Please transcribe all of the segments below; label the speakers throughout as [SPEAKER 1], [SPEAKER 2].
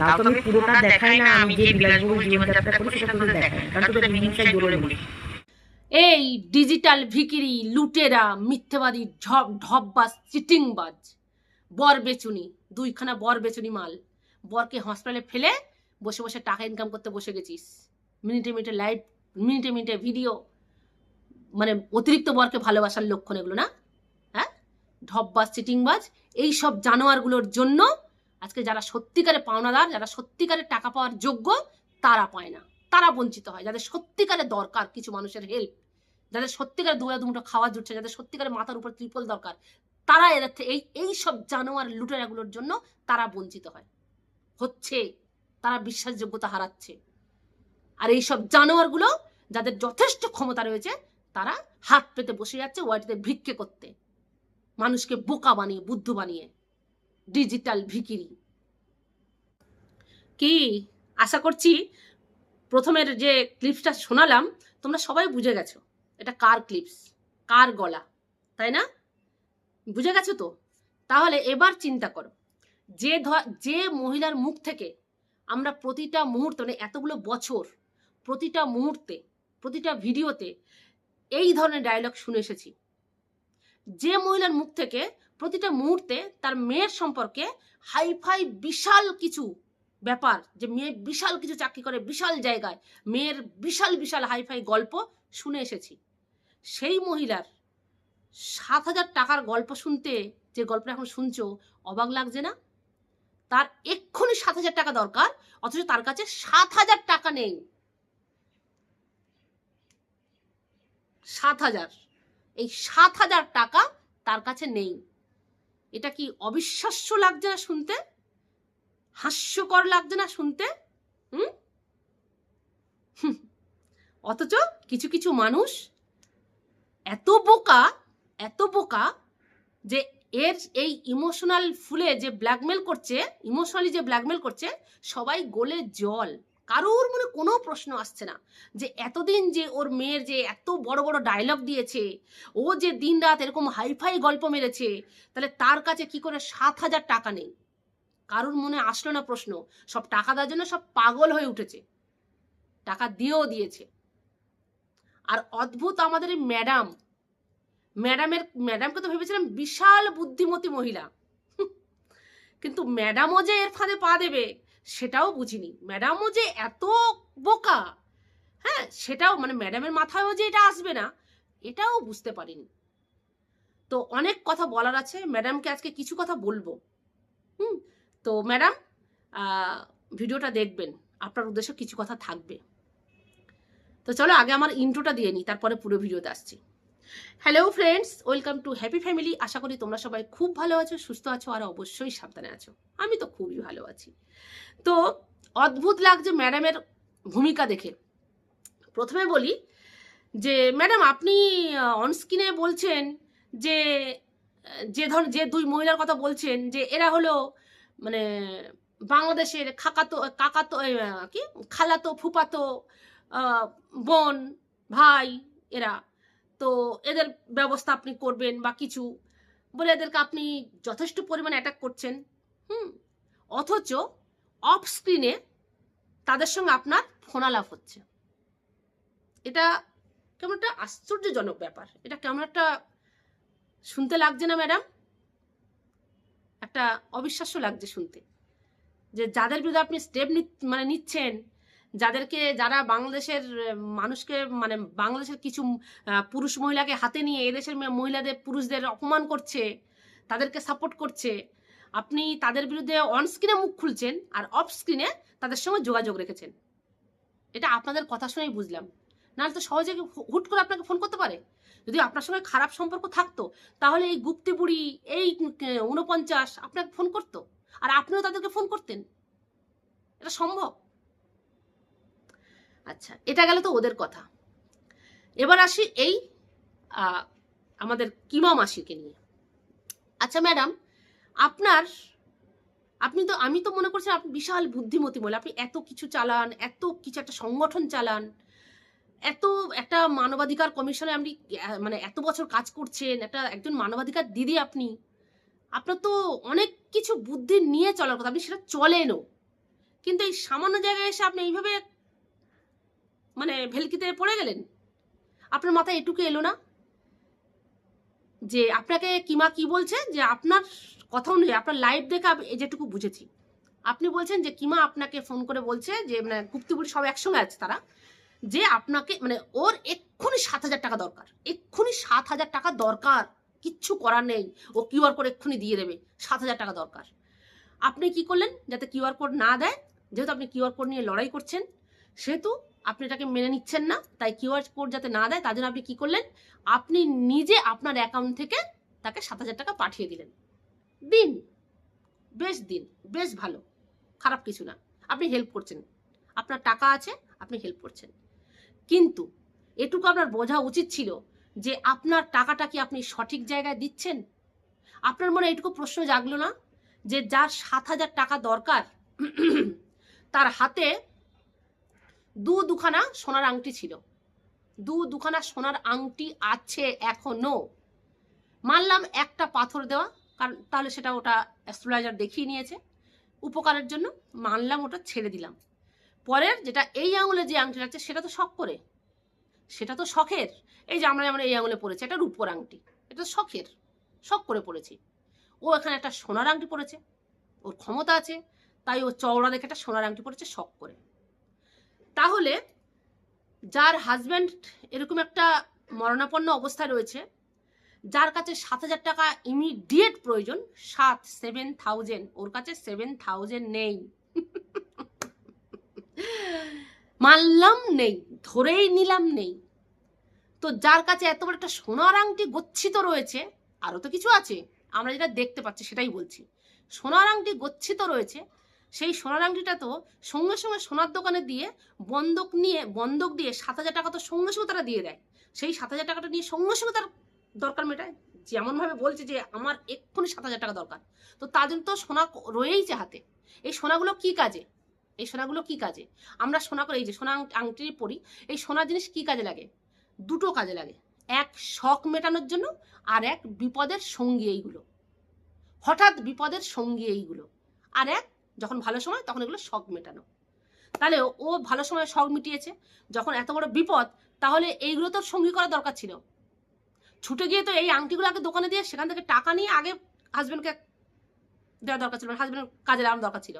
[SPEAKER 1] তাও তো আমি পুরোটা দেখাই না আমি যে বিলাসবহুল জীবনযাত্রা করি সেটা দেখাই কারণ তোদের হিংসায় জোরে বলি।
[SPEAKER 2] এই ডিজিটাল ভিকিরি লুটেরা মিথ্যেবাদী ঢপ ঢপবাজ চিটিংবাজ বর বেচুনি দুইখানা বর বেচুনি মাল। বরকে হসপিটালে ফেলে বসে বসে টাকা ইনকাম করতে বসে গেছিস। মিনিটে মিনিটে লাইভ মিনিটে মিনিটে ভিডিও মানে অতিরিক্ত বরকে ভালোবাসার লক্ষণ এগুলো না? হ্যাঁ? ঢপবাজ চিটিংবাজ এই সব জানোয়ারগুলোর জন্য আজকে যারা সত্যিকারে পাওনাদার, যারা সত্যিকারে টাকা পাওয়ার যোগ্য, তারা পায় না। তারা বঞ্চিত হয়। যাদের সত্যিকারে দরকার কিছু মানুষের হেল্প যাদের সত্যিকারে দুয়া দুমুটো খাওয়া জুটছে, যাদের সত্যিকারে মাথার উপর ত্রিপল দরকার, তারা এদের এই এই সব জানোয়ার লুটেরাগুলোর জন্য তারা বঞ্চিত হয়। হচ্ছে, তারা বিশ্বাসযোগ্যতা হারাচ্ছে। আর এই সব জানোয়ারগুলো যাদের যথেষ্ট ক্ষমতা রয়েছে, তারা হাত পেতে বসে যাচ্ছে, ওয়াইটিতে ভিক্ষে করতে। মানুষকে বোকা বানিয়ে, বুদ্ধ বানিয়ে। ডিজিটাল ভিকিরি। কি? আশা করছি প্রথমের যে ক্লিপসটা শোনালাম, তোমরা সবাই বুঝে গেছো এটা কার ক্লিপস কার গলা, তাই না? বুঝে গেছো তো? তাহলে এবার চিন্তা করো, যে যে মহিলার মুখ থেকে আমরা প্রতিটা মুহূর্ত মানে এতগুলো বছর, প্রতিটা মুহূর্তে, প্রতিটা ভিডিওতে এই ধরনের ডায়লগ শুনে এসেছি। যে মহিলার মুখ থেকে প্রতিটা মুহূর্তে তার মেয়ের সম্পর্কে হাইফাই বিশাল কিছু ব্যাপার, যে মেয়ে বিশাল কিছু চাকরি করে বিশাল জায়গায়, মেয়ের বিশাল বিশাল হাইফাই গল্প শুনে এসেছি। সেই মহিলার সাত হাজার টাকার গল্প শুনতে যে গল্পটা এখন শুনছো, অবাক লাগছে না? তার এক্ষুনি সাত হাজার টাকা দরকার, অথচ তার কাছে সাত হাজার টাকা নেই। সাত হাজার, এই সাত হাজার টাকা তার কাছে নেই। এটা কি অবিশ্বাস্য লাগছে না শুনতে? হাস্যকর লাগছে না শুনতে? হুম। অথচ কিছু কিছু মানুষ এত বোকা এত বোকা যে এর এই ইমোশনাল ফুলে যে ব্ল্যাকমেল করছে ইমোশনালি যে ব্ল্যাকমেল করছে, সবাই গোলে জল। কারোর মনে কোনো প্রশ্ন আসছে না যে এতদিন যে ওর মেয়ের যে এত বড় বড় ডায়লগ দিয়েছে, ও যে দিন রাত এরকম হাইফাই গল্প মেরেছে, তাহলে তার কাছে কি করে সাত হাজার টাকা নেই? কারোর মনে আসলো না প্রশ্ন। সব টাকা দেওয়ার জন্য সব পাগল হয়ে উঠেছে। টাকা দিয়েও দিয়েছে। আর অদ্ভুত আমাদের ম্যাডাম ম্যাডামের ম্যাডামকে তো ভেবেছিলাম বিশাল বুদ্ধিমতী মহিলা। কিন্তু ম্যাডামও যে এর ফাঁদে পা দেবে সেটাও বুঝিনি। ম্যাডামও যে এত বোকা হ্যাঁ সেটাও মানে ম্যাডামের মাথায়ও যে এটা আসবে না, এটাও বুঝতে পারিনি। তো অনেক কথা বলার আছে, ম্যাডামকে আজকে কিছু কথা বলব। হুম, তো ম্যাডাম ভিডিওটা দেখবেন, আপনার উদ্দেশ্য কিছু কথা থাকবে। তো চলো আগে আমার ইন্ট্রোটা দিয়ে নিই, তারপরে পুরো ভিডিওতে আসছি। Hello friends welcome to happy family আশা করি তোমরা সবাই খুব ভালো আছো, সুস্থ আছো, আর অবশ্যই সাবধানে আছো। আমি তো খুবই ভালো আছি। তো, অদ্ভুত লাগছে ম্যাডামের ভূমিকা দেখে। প্রথমে বলি যে ম্যাডাম আপনি অনস্ক্রিনে বলছেন যে যে ধর, যে দুই মহিলার কথা বলছেন যে, এরা হলো মানে বাংলাদেশের খাকাতো, কাকাতো কি? খালাতো, ফুপাতো বোন, ভাই, এরা। তো এদের ব্যবস্থা আপনি করবেন বা কিছু বলে এদেরকে আপনি যথেষ্ট পরিমাণে অ্যাটাক করছেন, হুম? অথচ অফ স্ক্রিনে তাদের সঙ্গে আপনার ফোনালাপ হচ্ছে। এটা কেমন একটা আশ্চর্যজনক ব্যাপার। এটা কেমন একটা শুনতে লাগছে না ম্যাডাম একটা অবিশ্বাস্য লাগছে শুনতে। যে যাদের বিরুদ্ধে আপনি স্টেপ মানে নিচ্ছেন যাদেরকে যারা বাংলাদেশের মানুষকে মানে বাংলাদেশের কিছু পুরুষ মহিলাকে হাতে নিয়ে এদেশের মহিলাদের, পুরুষদের অপমান করছে, তাদেরকে সাপোর্ট করছে, আপনি তাদের বিরুদ্ধে অন স্ক্রিনে মুখ খুলছেন আর অফ স্ক্রিনে তাদের সঙ্গে যোগাযোগ রেখেছেন। এটা আপনাদের কথা শুনেই বুঝলাম। নাহলে তো সহজে হুট করে আপনাকে ফোন করতে পারে? যদি আপনার সঙ্গে খারাপ সম্পর্ক থাকতো, তাহলে এই গুপ্তি বুড়ি এই উনপঞ্চাশ আপনাকে ফোন করতো। আর আপনিও তাদেরকে ফোন করতেন। এটা সম্ভব? আচ্ছা এটা গেল তো ওদের কথা। এবার আসি এই আমাদের কিমা মাসিকে নিয়ে। আচ্ছা ম্যাডাম, আপনার, আপনি তো, আমি তো মনে করছি আপনি বিশাল বুদ্ধিমতী বলে আপনি এত কিছু চালান, এত কিছু একটা সংগঠন চালান, এত একটা মানবাধিকার কমিশনে আপনি মানে এত বছর কাজ করছেন, একটা একজন মানবাধিকার দিদি আপনি, আপনার তো অনেক কিছু বুদ্ধি নিয়ে চলার কথা, আপনি সেটা চলেনও। কিন্তু এই সামান্য জায়গায় এসে আপনি এইভাবে মানে ভেলকিতে পড়ে গেলেন? আপনার মাথায় এটুকু এলো না? যে আপনাকে কিমা কি বলছে? যে আপনার কথা অনুযায়ী, আপনার লাইভ দেখে এই যেটুকু বুঝেছি। আপনি বলছেন যে কিমা আপনাকে ফোন করে বলছে যে মানে গুপ্তপুরি সব একসঙ্গে আছে তারা, যে আপনাকে মানে ওর এক্ষুনি সাত হাজার টাকা দরকার। এক্ষুনি সাত হাজার টাকা দরকার। কিচ্ছু করার নেই। ও কিউআর কোড এক্ষুনি দিয়ে দেবে। সাত হাজার টাকা দরকার। আপনি কি করলেন? যাতে কিউআর কোড না দেয়, যেহেতু আপনি কিউআর কোড নিয়ে লড়াই করছেন, সেহেতু আপনি এটাকে মেনে নিচ্ছেন না, তাই কিউআর কোড যাতে না দেয়, তার জন্য আপনি কি করলেন? আপনি নিজে আপনার অ্যাকাউন্ট থেকে তাকে সাত হাজার টাকা পাঠিয়ে দিলেন। দিন, বেশ দিন, বেশ ভালো, খারাপ কিছু না। আপনি হেল্প করছেন, আপনার টাকা আছে, আপনি হেল্প করছেন। কিন্তু এটুকু আপনার বোঝা উচিত ছিল যে আপনার টাকাটা কি আপনি সঠিক জায়গায় দিচ্ছেন? আপনার মনে এটুকু প্রশ্ন জাগলো না যে যার সাত হাজার টাকা দরকার, তার হাতে দু দুখানা সোনার আংটি ছিল। দু দুখানা সোনার আংটি আছে এখনও। মানলাম একটা পাথর দেওয়া, কারণ তাহলে সেটা ওটা অ্যাস্ট্রোলজার দেখিয়ে নিয়েছে। উপকারের জন্য মানলাম ওটা ছেড়ে দিলাম। পরের যেটা এই আঙুলে যে আংটিটা আছে সেটা তো শখ করে। সেটা তো শখের। এই যে আমরা যেমন এই আঙুলে পড়েছি এটা রূপোর আংটি। এটা শখের। শখ করে পড়েছি ও এখানে একটা সোনার আংটি পড়েছে ওর ক্ষমতা আছে। তাই ও চওড়া দেখে একটা সোনার আংটি পড়েছে শখ করে। তাহলে যার হাজব্যান্ড এরকম একটা মরণাপন্ন অবস্থায় রয়েছে, যার কাছে সাত হাজার টাকা ইমিডিয়েট প্রয়োজন, সাত সেভেন থাউজেন্ড ওর কাছে সেভেন থাউজেন্ড নেই। মানলাম নেই, ধরেই নিলাম নেই। তো যার কাছে এত বড় একটা সোনার আংটি গচ্ছিত রয়েছে, আরও তো কিছু আছে, আমরা যেটা দেখতে পাচ্ছি সেটাই বলছি। সোনার আংটি গচ্ছিত রয়েছে সেই সোনার আংটিটা তো সঙ্গে সঙ্গে সোনার দোকানে দিয়ে বন্ধক নিয়ে, বন্ধক দিয়ে সাত হাজার টাকা তো সঙ্গে সঙ্গে তারা দিয়ে দেয়। সেই সাত হাজার টাকাটা নিয়ে সঙ্গে সঙ্গে তার দরকার মেটায়। যেমনভাবে বলছে যে আমার এক্ষুনি সাত হাজার টাকা দরকার। তো তার জন্য তো সোনা রয়েইছে হাতে। এই সোনাগুলো কি কাজে? এই সোনাগুলো কি কাজে? আমরা সোনা করে, এই যে সোনা আংটি পরি, এই সোনার জিনিস কি কাজে লাগে? দুটো কাজে লাগে। এক শখ মেটানোর জন্য আর এক বিপদের সঙ্গী এইগুলো। হঠাৎ বিপদের সঙ্গী এইগুলো। আর এক যখন ভালো সময়, তখন এগুলো শখ মেটানো। তাহলে ও ভালো সময় শখ মিটিয়েছে, যখন এত বড় বিপদ, তাহলে এইগুলো তো সঙ্গী করা দরকার ছিল। ছুটে গিয়ে তো এই আংটিগুলো আগে দোকানে দিয়ে সেখান থেকে টাকা নিয়ে আগে হাজবেন্ডকে দেওয়া দরকার ছিল হাজবেন্ডের কাজে লাগানো দরকার ছিল।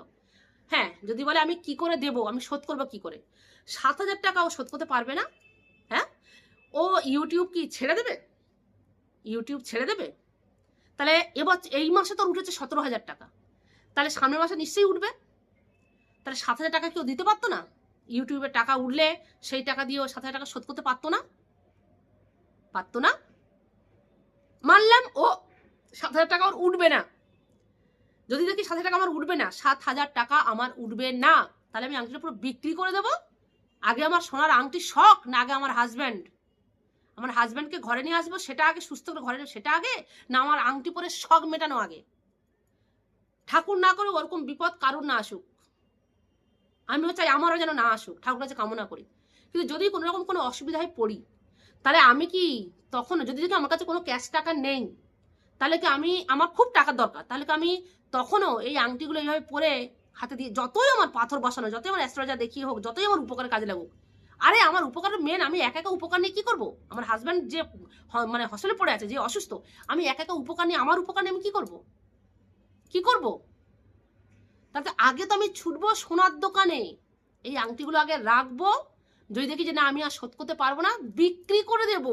[SPEAKER 2] হ্যাঁ যদি বলে আমি কি করে দেব, আমি শোধ করব কি করে? সাত হাজার টাকা ও শোধ করতে পারবে না। হ্যাঁ? ও ইউটিউব কি ছেড়ে দেবে? ইউটিউব ছেড়ে দেবে? তাহলে এবার এই মাসে তোর উঠেছে সতেরো হাজার টাকা। তাহলে সামনের মাসে নিশ্চয়ই উঠবে। তাহলে সাত হাজার টাকা কেউ দিতে পারতো না? ইউটিউবে টাকা উঠলে সেই টাকা দিয়ে ও সাত হাজার টাকা শোধ করতে পারতো না? পারতো না? মানলাম, ও, সাত হাজার টাকা ওর উঠবে না। যদি দেখি সাত হাজার টাকা আমার উঠবে না, সাত হাজার টাকা আমার উঠবে না, তাহলে আমি আংটিটা পুরো বিক্রি করে দেবো। আগে আমার সোনার আংটি শখ না আগে আমার হাজব্যান্ড আমার হাজব্যান্ডকে ঘরে নিয়ে আসব, সেটা আগে, সুস্থ করে ঘরে সেটা আগে? না আমার আংটি পরে শখ মেটানো আগে? ঠাকুর না করে ওরকম বিপদ কারুর না আসুক। আমি চাই আমারও যেন না আসুক ঠাকুর কাছে কামনা করি। কিন্তু যদি কোনো রকম কোনো অসুবিধায় পড়ি, তাহলে আমি কি তখন যদি দেখি আমার কাছে কোনো ক্যাশ টাকা নেই, তাহলে কি আমি, আমার খুব টাকার দরকার, তাহলে কি আমি তখনও এই আংটিগুলো এইভাবে পরে হাতে দিয়ে, যতই আমার পাথর বসানো, যতই আমার অ্যাস্ট্রোলজার দেখিয়ে হোক, যতই আমার উপকারে কাজে লাগুক, আরে আমার উপকারের মেন আমি একা একা উপকার নিয়ে কী করব? আমার হাজব্যান্ড যে মানে হসলে পড়ে আছে, যে অসুস্থ, আমি একা একা উপকার নিয়ে, আমার উপকার নিয়ে আমি কী করব? কি করব? তাতে আগে তো আমি ছুটবো সোনার দোকানে। এই আংটিগুলো আগে রাখব। যদি দেখি যে না, আমি আর শোধ করতে পারব না, বিক্রি করে দেব।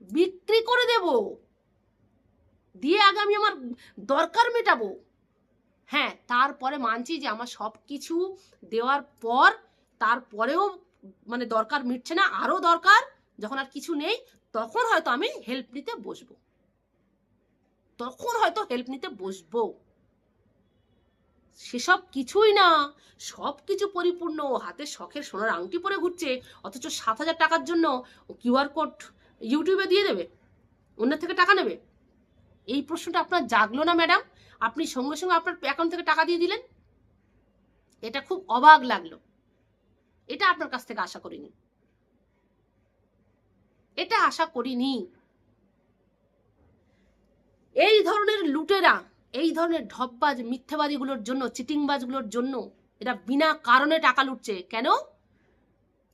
[SPEAKER 2] বিক্রি করে দেব। দিয়ে আগে আমি আমার দরকার মেটাবো। হ্যাঁ তারপরে মানছি যে আমার সব কিছু দেওয়ার পর, তারপরেও মানে দরকার মিটছে না, আরও দরকার, যখন আর কিছু নেই, তখন হয়তো আমি হেল্প নিতে বসবো। তখন হয়তো হেল্প নিতে বসবো। সেসব কিছুই না, সব কিছু পরিপূর্ণ। হাতে শখের সোনার আংটি পরে ঘুরছে, অথচ সাত হাজার টাকার জন্য কিউআর কোড ইউটিউবে দিয়ে দেবে, অন্যের থেকে টাকা নেবে? এই প্রশ্নটা আপনার জাগলো না ম্যাডাম আপনি সঙ্গে সঙ্গে আপনার অ্যাকাউন্ট থেকে টাকা দিয়ে দিলেন? এটা খুব অবাক লাগল। এটা আপনার কাছ থেকে আশা করিনি। এটা আশা করিনি। এই ধরনের লুটেরা, এই ধরনের ঢপবাজ, মিথ্যেবাদীগুলোর জন্য, চিটিংবাজগুলোর জন্য এরা বিনা কারণে টাকা লুটছে। কেন?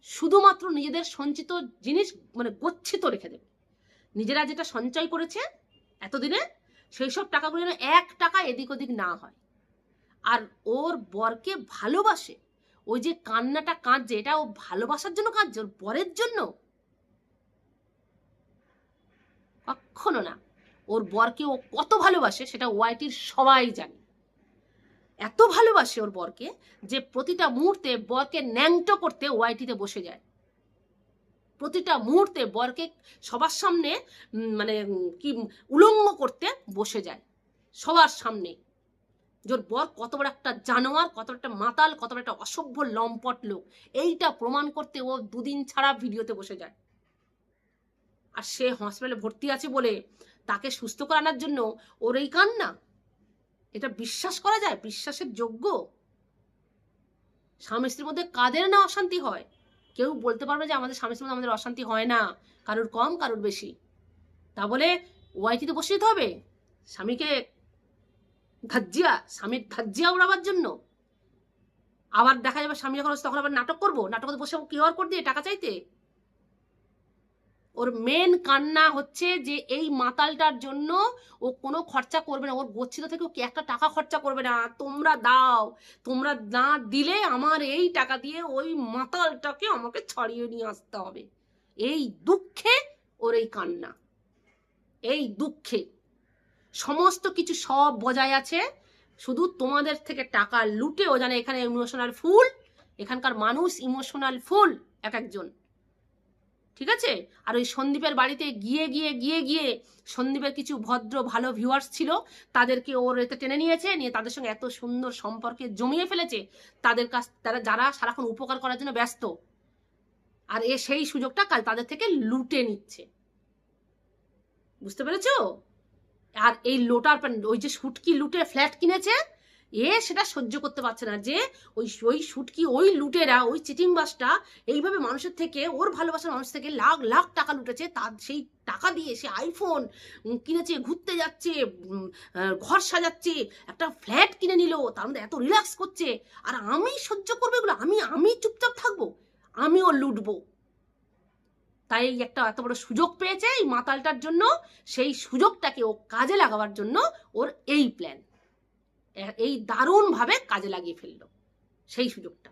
[SPEAKER 2] শুধুমাত্র নিজেদের সঞ্চিত জিনিস মানে গচ্ছিত রেখে দেবে। নিজেরা যেটা সঞ্চয় করেছে এতদিনে সেই সব টাকাগুলো যেন এক টাকা এদিক ওদিক না হয়। আর ওর বরকে ভালোবাসে। ওই যে কান্নাটা কাঁদছে, এটা ও ভালোবাসার জন্য কাঁদছে, ওর বরের জন্য? কখনো না। ওর বরকে ও কত ভালোবাসে সেটা ওয়াইটির সবাই জানে। এত ভালোবাসে ওর বরকে যে প্রতিটা মুহূর্তে বরকে ন্যাংটো করতে ওয়াইটিতে বসে যায়। প্রতিটা মুহূর্তে বরকে সবার সামনে মানে কি, উলঙ্গ করতে বসে যায়। সবার সামনে। জোর বর কত বড় একটা জানোয়ার, কত একটা মাতাল, কত বড় একটা অসভ্য লম্পট লোক, এইটা প্রমাণ করতে ও দুদিন ছাড়া ভিডিওতে বসে যায়। আর সে হসপিটালে ভর্তি আছে বলে তাকে সুস্থ করানোর জন্য ওর এই কান্না। এটা বিশ্বাস করা যায়, বিশ্বাসের যোগ্য। স্বামী স্ত্রীর মধ্যে কাদের না অশান্তি হয়? কেউ বলতে পারবে যে আমাদের স্বামী স্ত্রীর মধ্যে আমাদের অশান্তি হয় না, কারোর কম, কারোর বেশি। তা বলে ওয়াইটিতে বসে যেতে হবে? স্বামীকে ধাজ্জিয়া, স্বামীর ধাজ্জিয়া উড়াবার জন্য। আবার দেখা যাবে স্বামী যখন তখন আবার নাটক করব? নাটক বসে কিউআর কোড দিয়ে টাকা চাইতে? ওর মেন কান্না হচ্ছে যে এই মাতালটার জন্য ও কোনো খরচা করবে না। ওর গচ্ছিত থেকে ও কি একটা টাকা খরচা করবে না। তোমরা দাও। তোমরা না দিলে আমার এই টাকা দিয়ে ওই মাতালটাকে আমাকে ছাড়িয়ে নিয়ে আসতে হবে। এই দুঃখে ওর এই কান্না। এই দুঃখে। সমস্ত কিছু সব বজায় আছে। শুধু তোমাদের থেকে টাকা লুটে ও জানে এখানে ইমোশনাল ফুল এখানকার মানুষ ইমোশনাল ফুল এক একজন। ঠিক আছে? আর ওই সন্দীপের বাড়িতে গিয়ে গিয়ে গিয়ে গিয়ে সন্দীপের কিছু ভদ্র, ভালো ভিউয়ার্স ছিল, তাদেরকে ওর এতে টেনে নিয়েছে, নিয়ে তাদের সঙ্গে এত সুন্দর সম্পর্কে জমিয়ে ফেলেছে, তাদের কাছ, তারা যারা সারাক্ষণ উপকার করার জন্য ব্যস্ত, আর এ সেই সুযোগটা কাল তাদের থেকে লুটে নিচ্ছে। বুঝতে পেরেছ? আর এই লোটার ওই যে সুটকি লুটে ফ্ল্যাট কিনেছে এ সেটা সহ্য করতে পারছে না যে ওই ওই শুটকি ওই লুটেরা, ওই চিটিং বাসটা এইভাবে মানুষের থেকে, ওর ভালোবাসার মানুষ থেকে লাখ লাখ টাকা লুটেছে। তার সেই টাকা দিয়ে সে আইফোন কিনেছে, ঘুরতে যাচ্ছে ঘর সাজাচ্ছে, একটা ফ্ল্যাট কিনে নিল, তার মধ্যে এত রিল্যাক্স করছে। আর আমি সহ্য করব এগুলো? আমি আমি চুপচাপ থাকব? আমিও লুটবো? তাই একটা এত বড় সুযোগ পেয়েছে এই মাতালটার জন্য, সেই সুযোগটাকে ও কাজে লাগাবার জন্য ওর এই প্ল্যান এই দারুণভাবে কাজে লাগিয়ে ফেলল। সেই সুযোগটা।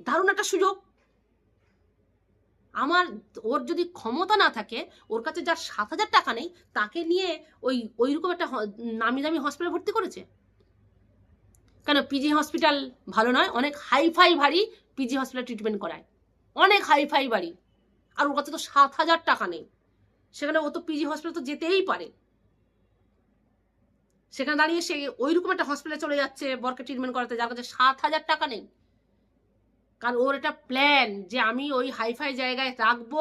[SPEAKER 2] দারুণ একটা সুযোগ। আমার, ওর যদি ক্ষমতা না থাকে, ওর কাছে যার সাত হাজার টাকা নেই, তাকে নিয়ে ওই, ওইরকম একটা নামি দামি হসপিটালে ভর্তি করেছে? কেন? পিজি হসপিটাল ভালো নয়, অনেক হাইফাই ভারী পিজি হসপিটাল ট্রিটমেন্ট করায়। অনেক হাইফাই বাড়ি। আর ওর কাছে তো সাত হাজার টাকা নেই। সেখানে ও তো পিজি হসপিটাল তো যেতেই পারে। সেখানে দাঁড়িয়ে সে ওইরকম একটা হসপিটালে চলে যাচ্ছে, বরকে ট্রিটমেন্ট করাতে, যার কাছে সাত হাজার টাকা নেই। কারণ ওর একটা প্ল্যান যে আমি ওই হাইফাই জায়গায় রাখব।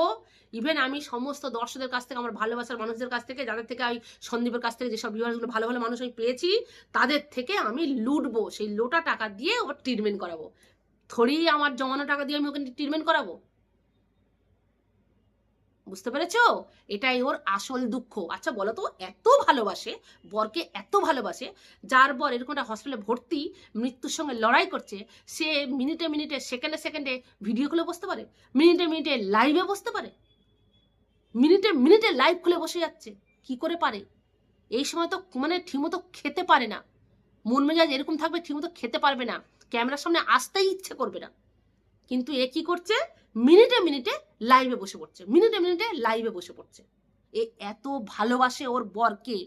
[SPEAKER 2] ইভেন আমি সমস্ত দর্শকদের কাছ থেকে, আমার ভালোবাসার মানুষদের কাছ থেকে, যাদের থেকে ওই সন্দীপের কাছ থেকে যেসব ভিউয়ার্সগুলো ভালো ভালো মানুষ আমি পেয়েছি, তাদের থেকে আমি লুটবো। সেই লোটা টাকা দিয়ে ওর ট্রিটমেন্ট করাবো। থরি আমার জমানো টাকা দিয়ে আমি ওকে ট্রিটমেন্ট করাবো? বুঝতে পেরেছ? এটাই ওর আসল দুঃখ। আচ্ছা বলো তো এত ভালোবাসে, বরকে এত ভালোবাসে, যার বর এরকম একটা হসপিটালে ভর্তি, মৃত্যুর সঙ্গে লড়াই করছে, সে মিনিটে মিনিটে, সেকেন্ডে সেকেন্ডে ভিডিও খুলে বসতে পারে, মিনিটে মিনিটে লাইভে বসতে পারে, মিনিটে মিনিটে লাইভ খুলে বসে যাচ্ছে, কি করে পারে? এই সময় তো মানে ঠিকমতো খেতে পারে না, মন মেজাজ এরকম থাকবে ঠিকমতো খেতে পারবে না, ক্যামেরার সামনে আসতেই ইচ্ছে করবে না। কিন্তু এ কি করছে? মিনিটে মিনিটে লাইভে বসে পড়ছে। মিনিটে মিনিটে লাইভে বসে পড়ছে। এ এত ভালোবাসে ওর বরকে।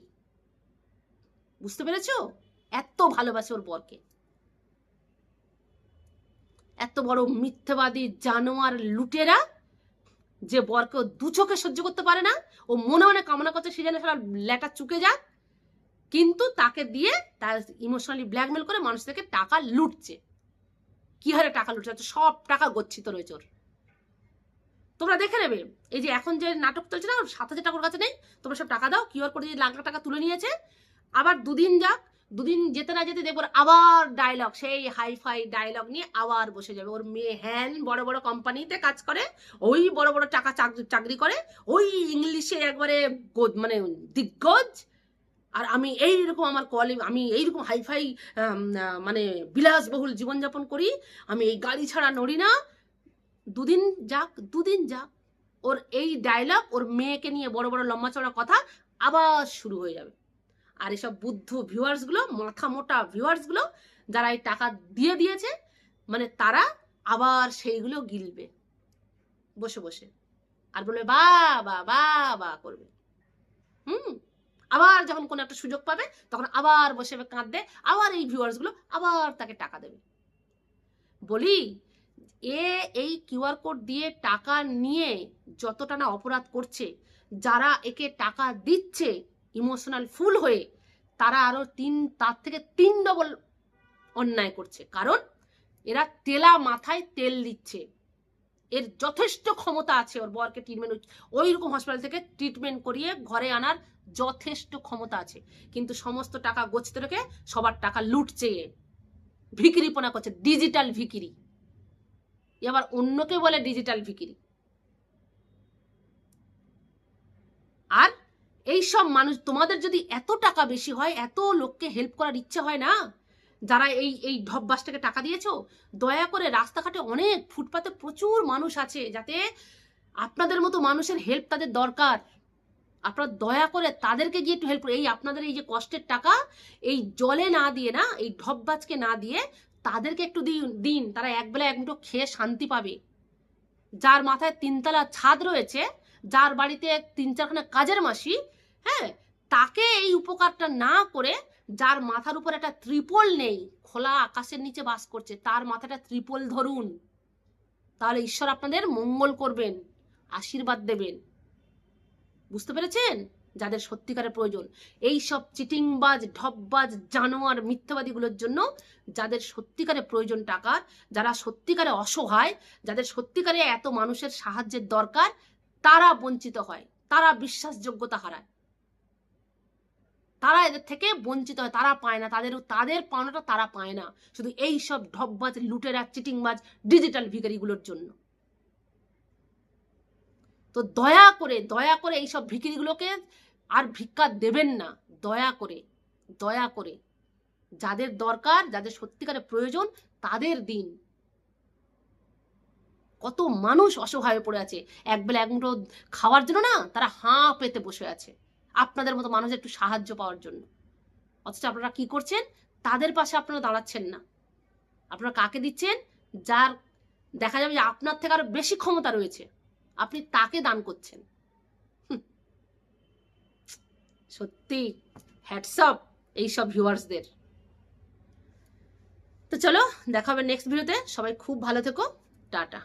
[SPEAKER 2] বুঝতে পেরেছ? এত ভালোবাসে ওর বরকে। এত বড় মিথ্যাবাদী জানোয়ার লুটেরা যে বরকে দু চোখে সহ্য করতে পারে না, ও মনে মনে কামনা করছে সে যেন সারা লেটা চুকে যাক, কিন্তু তাকে দিয়ে তার ইমোশনালি ব্ল্যাকমেল করে মানুষ থেকে টাকা লুটছে। কি হারে টাকা লুটছে? হচ্ছে সব টাকা গচ্ছিত রয়েছে ওর। তোমরা দেখে নেবে, এই যে এখন যে নাটক চলছে না, সাত হাজার টাকার কাছে নেই, তোমরা সব টাকা দাও কিউআর করে যে লাখ লাখ টাকা তুলে নিয়েছে, আবার দুদিন যাক, দুদিন যেতে না যেতে দেখব আবার ডায়লগ সেই হাইফাই ডায়লগ নিয়ে আবার বসে যাবে। ওর মেয়ে হ্যান বড় বড় কোম্পানিতে কাজ করে, ওই বড় বড় টাকা চাক- চাকরি করে, ওই ইংলিশে একবারে মানে দিগ্গজ আর আমি এই রকম আমার কোয়ালি আমি এইরকম হাইফাই মানে বিলাসবহুল জীবনযাপন করি। আমি এই গাড়ি ছাড়া নড়ি না। দুদিন যাক দুদিন যাক। ওর এই ডায়লগ ওর মেয়েকে নিয়ে বড় বড় লম্বা চড়া কথা আবার শুরু হয়ে যাবে। আর এসব বুদ্ধ ভিউয়ার্সগুলো মাথা মোটা ভিউয়ার্সগুলো যারা এই টাকা দিয়ে দিয়েছে মানে তারা আবার সেইগুলো গিলবে। বসে বসে। আর বলবে বা বা বা বা করবে। হুম? আবার যখন কোনো একটা সুযোগ পাবে, তখন আবার বসে কাঁদবে, আবার এই ভিউয়ার্সগুলো আবার তাকে টাকা দেবে। বলি, এ এই কিউআর কোড দিয়ে টাকা নিয়ে যতটা না অপরাধ করছে, যারা একে টাকা দিচ্ছে ইমোশনাল ফুল হয়ে, তারা আরও তিন, তার থেকে তিন ডবল অন্যায় করছে। কারণ এরা তেলা মাথায় তেল দিচ্ছে। এর যথেষ্ট ক্ষমতা আছে ওর বরকে ট্রিটমেন্ট ওই রকম হসপিটাল থেকে ট্রিটমেন্ট করিয়ে ঘরে আনার যথেষ্ট ক্ষমতা আছে। কিন্তু সমস্ত টাকা গচ্ছিত রেখে সবার টাকা লুটছে ভিকিরিপনা করছে ডিজিটাল ভিকিরি। এ আবার অন্যকে বলে ডিজিটাল ভিকিরি। আর এই সব মানুষ, তোমাদের যদি এত টাকা বেশি হয়, এত লোককে হেল্প করার ইচ্ছে হয় না? যারা এই এই ঢপবাসটাকে টাকা দিয়েছ, দয়া করে রাস্তাঘাটে অনেক ফুটপাতে প্রচুর মানুষ আছে যাতে আপনাদের মতো মানুষের হেল্প তাদের দরকার। আপনারা দয়া করে তাদেরকে গিয়ে একটু হেল্প এই আপনাদের এই যে কষ্টের টাকা, এই জলে না দিয়ে না, এই ঢপবাজকে না দিয়ে তাদেরকে একটু দিন দিন। তারা একবেলা এক মুঠো খেয়ে শান্তি পাবে। যার মাথায় তিনতলা ছাদ রয়েছে, যার বাড়িতে তিন চারখানা কাজের মাসি হ্যাঁ তাকে এই উপকারটা না করে যার মাথার উপর একটা ত্রিপল নেই, খোলা আকাশের নিচে বাস করছে, তার মাথাটা ত্রিপল ধরুন। তাহলে ঈশ্বর আপনাদের মঙ্গল করবেন, আশীর্বাদ দেবেন। বুঝতে পেরেছেন? যাদের সত্যিকারের প্রয়োজন। এই সব চিটিংবাজ, ঢপবাজ, জানোয়ার, মিথ্যাবাদীগুলোর জন্য যাদের সত্যিকারে প্রয়োজন টাকার, যারা সত্যিকারে অসহায়, যাদের সত্যিকারে এত মানুষের সাহায্যের দরকার, তারা বঞ্চিত হয়, তারা বিশ্বাসযোগ্যতা হারায়। তারা এদের থেকে বঞ্চিত হয়, তারা পায় না। তাদের তাদের পাওনাটা তারা পায় না। শুধু এই সব ঢপবাজ, লুটেরা, চিটিংবাজ ডিজিটাল ভিখারিগুলোর জন্য। তো দয়া করে দয়া করে এইসব ভিকিরিগুলোকে আর ভিক্ষা দেবেন না। দয়া করে দয়া করে। যাদের দরকার, যাদের সত্যিকারের প্রয়োজন, তাদের দিন। কত মানুষ অসহায় হয়ে পড়ে আছে। একবেলা এক মুঠো খাওয়ার জন্য না, তারা হাঁ পেতে বসে আছে। আপনাদের মতো মানুষের একটু সাহায্য পাওয়ার জন্য। অথচ আপনারা কি করছেন? তাদের পাশে আপনারা দাঁড়াচ্ছেন না। আপনারা কাকে দিচ্ছেন? যার দেখা যাবে যে আপনার থেকে আরও বেশি ক্ষমতা রয়েছে। আপনি তাকে দান করছেন। সত্যি হ্যাটসঅপ এইসব ভিউয়ার্সদের তো চলো, দেখা হবে নেক্সট ভিডিওতে সবাই খুব ভালো থেকো। টাটা।